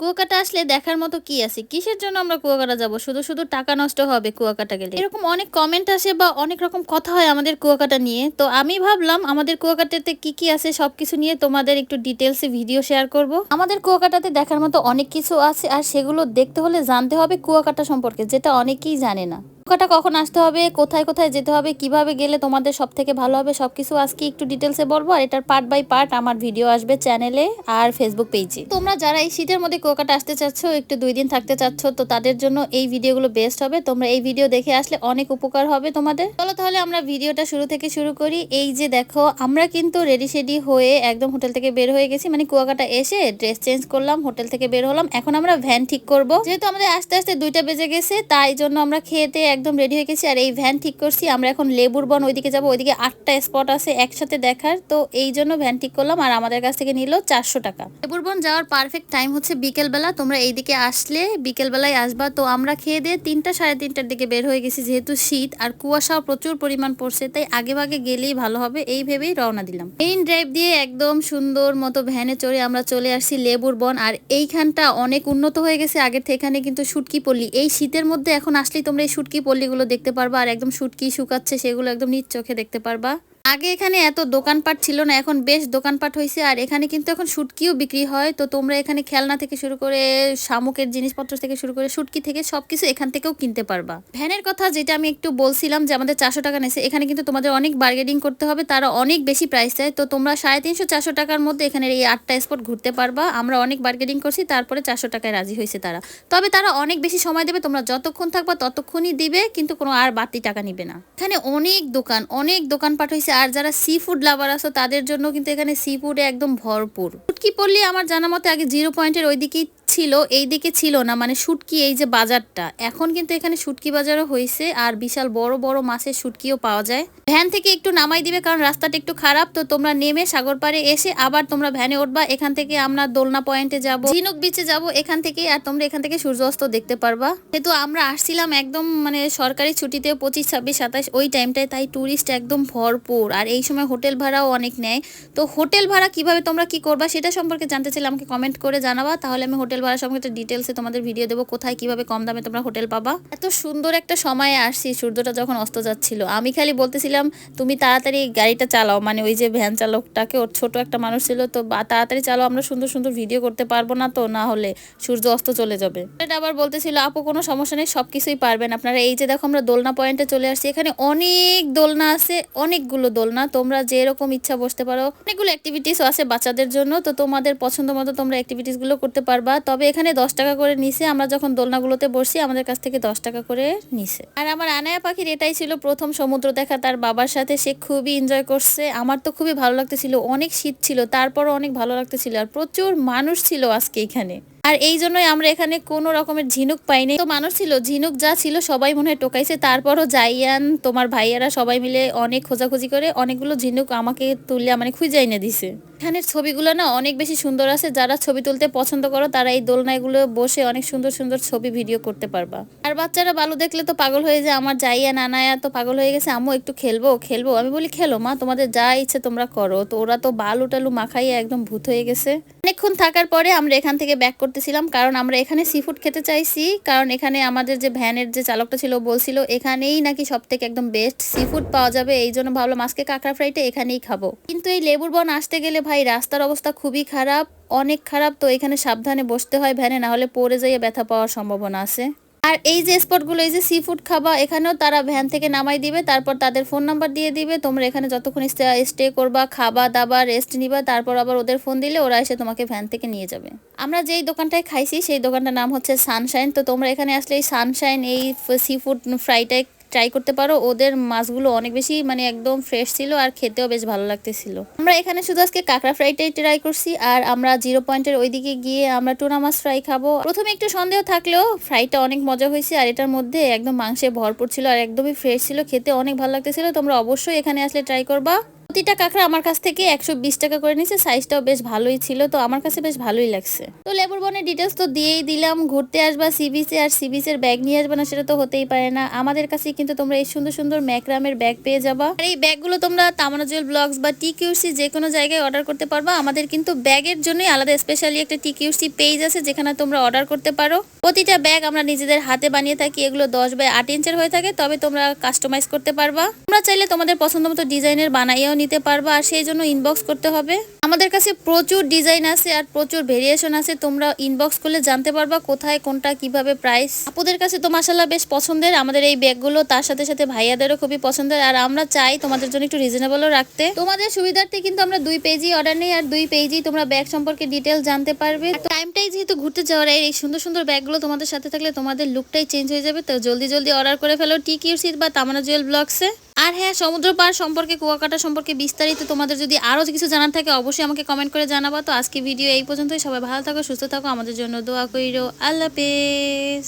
কুয়াকাটা আসলে দেখার মতো কি আছে? কিসের জন্য আমরা কুয়াকাটা যাব? শুধু শুধু টাকা নষ্ট হবে কুয়াকাটা গেলে। এরকম অনেক কমেন্ট আসে বা অনেক রকম কথা হয় আমাদের কুয়াকাটা নিয়ে। তো আমি ভাবলাম আমাদের কুয়াকাটাতে কি কি আছে সবকিছু নিয়ে তোমাদের একটু ডিটেলসে ভিডিও শেয়ার করব। আমাদের কুয়াকাটাতে দেখার মতো অনেক কিছু আছে আর সেগুলো দেখতে হলে জানতে হবে কুয়াকাটা সম্পর্কে, যেটা অনেকেই জানে না। কুয়াকাটা কখন আসতে হবে, কোথায় কোথায় যেতে হবে, কীভাবে গেলে তোমাদের সব থেকে ভালো হবে, সবকিছু আজকে একটু ডিটেলসে বলব। আর এটার পার্ট বাই পার্ট আমার ভিডিও আসবে চ্যানেলে আর ফেসবুক পেজে তোমরা যারা এই শীতের মধ্যে কুয়াকাটা আসতে চাচ্ছ, একটু দুই দিন থাকতে চাচ্ছ, তো তাদের জন্য এই ভিডিওগুলো বেস্ট হবে। তোমরা এই ভিডিও দেখে আসলে অনেক উপকার হবে তোমাদের। চলো তাহলে আমরা ভিডিওটা শুরু থেকে শুরু করি। এই যে দেখো, আমরা কিন্তু রেডি শেডি হয়ে একদম হোটেল থেকে বের হয়ে গেছি। মানে কুয়াকাটা এসে ড্রেস চেঞ্জ করলাম, হোটেল থেকে বের হলাম। এখন আমরা ভ্যান ঠিক করব। যেহেতু আমাদের আস্তে আস্তে দুইটা বেজে গেছে, তাই জন্য আমরা খেতে একদম রেডি হয়ে গেছি আর এই ভ্যান ঠিক করছি। আমরা এখন লেবুর বন ওইদিকে যাব, ওইদিকে আটটা স্পট আছে একসাথে দেখার। তো এই জন্য ভ্যান ঠিক করলাম আর আমাদের কাছ থেকে নিল চারশো টাকা। লেবুর বন যাওয়ার পারফেক্ট টাইম হচ্ছে বিকেলবেলা তোমরা এইদিকে আসলে বিকেলবেলায় আসবা। তো আমরা খেয়ে দিয়ে তিনটা সাড়ে তিনটার দিকে বের হয়ে গেছি যেহেতু শীত আর কুয়াশাও প্রচুর পরিমাণ পড়ছে, তাই আগে ভাগে গেলেই ভালো হবে। এই ভেবেই রওনা দিলাম। মেইন ড্রাইভ দিয়ে একদম সুন্দর মতো ভ্যানে চড়ে আমরা চলে আসছি লেবুর বন। আর এইখানটা অনেক উন্নত হয়ে গেছে। আগের থেকে এখানে কিন্তু শুটকি পল্লী। এই শীতের মধ্যে এখন আসলেই তোমরা এই শুটকি পল্লীগুলো দেখতে পারবা আর একদম শুটকি শুকাচ্ছে সেগুলো একদম নিজ চোখে দেখতে পারবা। আগে এখানে এত দোকানপাট ছিল না, এখন বেশ দোকানপাট হয়েছে আর এখানে কিন্তু এখন শুটকিও বিক্রি হয়। তো তোমরা এখানে খেলনা থেকে শুরু করে, শামুকের জিনিসপত্র থেকে শুরু করে শুটকি থেকে সবকিছু এখান থেকেও কিনতে পারবা। ভ্যানের কথা যেটা আমি একটু বলছিলাম যে আমাদের চারশো টাকা নেছে এখানে কিন্তু তোমাদের অনেক বার্গেনিং করতে হবে, তারা অনেক বেশি প্রাইস চায় তো তোমরা সাড়ে তিনশো, চারশো টাকার মধ্যে এখানে এই আটটা স্পট ঘুরতে পারবা। আমরা অনেক বার্গেনিং করছি, তারপরে চারশো টাকায় রাজি হয়েছে তারা। তবে তারা অনেক বেশি সময় দেবে, তোমরা যতক্ষণ থাকবা ততক্ষণই দিবে, কিন্তু কোনো আর বাড়তি টাকা নিবে না। এখানে অনেক দোকান, অনেক দোকানপাট হয়েছে আর যারা সি ফুড লাভার আছো, তাদের জন্য কিন্তু এখানে সি ফুডে একদম ভরপুর। কি পড়লে আমার জানা মতে আগে জিরো পয়েন্টের ওইদিকেই ছিল, এই দিকে ছিল না মানে শুটকি এই যে বাজারটা। এখন কিন্তু এখানে শুটকি বাজারও হয়েছে আর বিশাল বড় বড় মাছের শুটকিও পাওয়া যায়। ভ্যান থেকে একটু নামাই দিবে কারণ রাস্তাটা একটু খারাপ, তো তোমরা নেমে সাগর পাড়ে এসে আবার তোমরা ভ্যানে উঠবা, এখান থেকে আমরা দোলনা পয়েন্টে যাব। ঝিনুক বিচে যাব এখান থেকে আর তোমরা এখান থেকে সূর্যাস্ত দেখতে পারবা। যেহেতু আমরা আসছিলাম একদম মানে সরকারি ছুটিতে পঁচিশ, ছাব্বিশ, সাতাশ, ওই টাইমটায়, তাই ট্যুরিস্ট একদম ভরপুর। আর এই সময় হোটেল ভাড়াও অনেক নেয়। তো হোটেল ভাড়া কীভাবে তোমরা কি করবা, সেটা সম্পর্কে জানতে চাইলে আমাকে কমেন্ট করে জানাবা, তাহলে আমি হোটেল ভাড়া সম্পর্কে ডিটেলসে তোমাদের ভিডিও দেবো, কোথায় কীভাবে কম দামে তোমরা হোটেল পাবা। এত সুন্দর একটা সময়ে আসছি, সূর্যটা যখন অস্ত যাচ্ছিল। আমি খালি বলতেছিলাম, তুমি তাড়াতাড়ি গাড়িটা চালাও। মানে ওই যে ভ্যান চালকটাকে, ওর ছোট একটা মানুষ ছিল, তো তাড়াতাড়ি চালাও, আমরা সুন্দর সুন্দর ভিডিও করতে পারব না তো, না হলে সূর্য অস্ত চলে যাবে। এটা আবার বলতেছিল, আপু, কোনো সমস্যা নেই সব কিছুই পারবেন। আপনারা এই যে দেখো, আমরা দোলনা পয়েন্টে চলে আসছি। এখানে অনেক দোলনা আছে, অনেকগুলো দোলনা। তোমরা যেরকম ইচ্ছা বসতে পারো। অনেকগুলো অ্যাক্টিভিটিসও আছে বাচ্চাদের জন্য, তো তোমাদের পছন্দ মতো তোমরা অ্যাক্টিভিটিসগুলো করতে পারবা। তবে এখানে দশ টাকা করে নিছে। আমরা যখন দোলনাগুলোতে বসি আমাদের কাছ থেকে দশ টাকা করে নিছে। আর আমার আনায়া পাখির এটাই ছিল প্রথম সমুদ্র দেখা। তার বাবার সাথে সে খুবই এনজয় করছে। আমার তো খুবই ভালো লাগতেছিল। অনেক শীত ছিল, তারপরও অনেক ভালো লাগতেছিল। আর প্রচুর মানুষ ছিল আজকে এখানে। আর এই জন্যই আমরা এখানে কোনো রকমের ঝিনুক পাইনি তো মানুষ ছিল, ঝিনুক যা ছিল সবাই মনে হয় টোকাইছে। তারপরও জাইয়ান, তোমার ভাইয়ারা সবাই মিলে অনেক খোঁজাখুঁজি করে অনেকগুলো ঝিনুক আমাকে তুললে মানে খুঁজে এনে দিছে। এখানের ছবিগুলো না অনেক বেশি সুন্দর আছে। যারা ছবি তুলতে পছন্দ করো, তারা এই দোলনাগুলো বসে অনেক সুন্দর সুন্দর ছবি ভিডিও করতে পারবা। আর বাচ্চারা বালু দেখলে তো পাগল হয়ে যায়। আমার যাইয়া নানায়া তো পাগল হয়ে গেছে। আম্মু, একটু খেলব? খেলব? আমি বলি, খেলো মা, তোমাদের যা ইচ্ছে তোমরা করো। তো ওরা তো বালু টালু মাখাইয়ে একদম ভূত হয়ে গেছে। অনেকক্ষণ থাকার পরে আমরা এখান থেকে ব্যাক করতেছিলাম, কারণ আমরা এখানে সি ফুড খেতে চাইছি, কারণ এখানে আমাদের যে ভ্যানের যে চালকটা ছিল বলছিল, এখানেই নাকি সব থেকে একদম বেস্ট সি ফুড পাওয়া যাবে। এই জন্য ভাবলাম আজকে কাঁকড়া ফ্রাইটা এখানেই খাব। কিন্তু এই লেবুর বন আসতে গেলে ভাই রাস্তার অবস্থা খুবই খারাপ, অনেক খারাপ, তো এখানে সাবধানে বসতে হয় ভ্যানে, না হলে পড়ে যাইয়ে ব্যথা পাওয়ার সম্ভাবনা আছে। আর এই যে স্পটগুলো এই যে সি ফুড খাবা, এখানেও তারা ভ্যান থেকে নামাই দিবে, তারপর তাদের ফোন নাম্বার দিয়ে দিবে, তোমরা এখানে যতক্ষণ স্টে করবা, খাবা, দাবা রেস্ট নিবা, তারপর আবার ওদের ফোন দিলে ওরা এসে তোমাকে ভ্যান থেকে নিয়ে যাবে। আমরা যেই দোকানটায় খাইছি, সেই দোকানটার নাম হচ্ছে সানশাইন তো তোমরা এখানে আসলে এই সানশাইন এই সি ফুড ফ্রাইটাই ট্রাই করতে পারো। ওদের মাছগুলো অনেক বেশি মানে একদম ফ্রেশ ছিল আর খেতেও বেশ ভালো লাগতেছিল। আমরা এখানে শুধু আজকে কাঁকড়া ফ্রাইটাই ট্রাই করছি আর আমরা জিরো পয়েন্টের ওইদিকে গিয়ে আমরা টুনা মাছ ফ্রাই খাব। প্রথমে একটু সন্দেহ থাকলেও ফ্রাইটা অনেক মজা হয়েছে আর এটার মধ্যে একদম মাংসে ভরপুর ছিল আর একদমই ফ্রেশ ছিল, খেতে অনেক ভালো লাগতেছিল। তোমরা অবশ্যই এখানে আসলে ট্রাই করবা। প্রতিটা কাঁকড়া আমার কাছ থেকে একশো বিশ টাকা করে নিয়েছে সাইজটাও বেশ ভালোই ছিল, তো আমার কাছে বেশ ভালোই লাগছে। তো লেবুর বনের ডিটেলস তো দিয়েই দিলাম, ঘুরতে আসবা সি আর সি বিচের ব্যাগ নিয়ে আসবে না, সেটা তো হতেই পারে না। আমাদের কাছে কিন্তু তোমরা এই সুন্দর সুন্দর ম্যাকরামের ব্যাগ পেয়ে যাবা। আর এই ব্যাগগুলো তোমরা তামানা জুয়েল ব্লগস বা টি কিউসি যে কোনো জায়গায় অর্ডার করতে পারবা। আমাদের কিন্তু ব্যাগের জন্যই আলাদা স্পেশালি একটা টি কিউসি পেজ আছে, যেখানে তোমরা অর্ডার করতে পারো। প্রতিটা ব্যাগ আমরা নিজেদের হাতে বানিয়ে থাকি, এগুলো দশ বাই আট ইঞ্চের হয়ে থাকে, তবে তোমরা কাস্টমাইজ করতে পারবা। তোমরা চাইলে তোমাদের পছন্দ মতো ডিজাইনের বানাইয়াও নিতে পারবা আর সেই জন্য ইনবক্স করতে হবে। আমাদের কাছে প্রচুর ডিজাইন আছে আর প্রচুর ভেরিয়েশন আছে। তোমরা ইনবক্স করলে জানতে পারবা কোথায়, কোনটা, কীভাবে প্রাইস আপুদের কাছে তো মাসাল্লাহ বেশ পছন্দের। আমাদের এই ব্যাগগুলো, তার সাথে সাথে ভাইয়াদেরও খুবই পছন্দের। আর আমরা চাই তোমাদের জন্য একটু রিজনেবলও রাখতে। তোমাদের সুবিধার্থে কিন্তু আমরা দুই পেজি অর্ডার নেই আর দুই পেজই তোমরা ব্যাগ সম্পর্কে ডিটেল জানতে পারবে। টাইমটাই যেহেতু ঘুরতে যাওয়ার, এই সুন্দর সুন্দর ব্যাগগুলো তোমাদের সাথে থাকলে তোমাদের লুকটাই চেঞ্জ হয়ে যাবে। তো জলদি জলদি অর্ডার করে ফেলো টি কিউসিট বা তামানা জুয়েল ব্লগসে আর হ্যাঁ সমুদ্র পার সম্পর্কে, কুয়াকাটা সম্পর্কে বিস্তারিত তোমাদের যদি আরও কিছু জানার থাকে, অবশ্যই আমাকে কমেন্ট করে জানাবা। তো আজকে ভিডিও এই পর্যন্তই। সবাই ভালো থাকো, সুস্থ থাকো। আমাদের জন্য দোয়া করিরো আল্লাহ হাফেজ।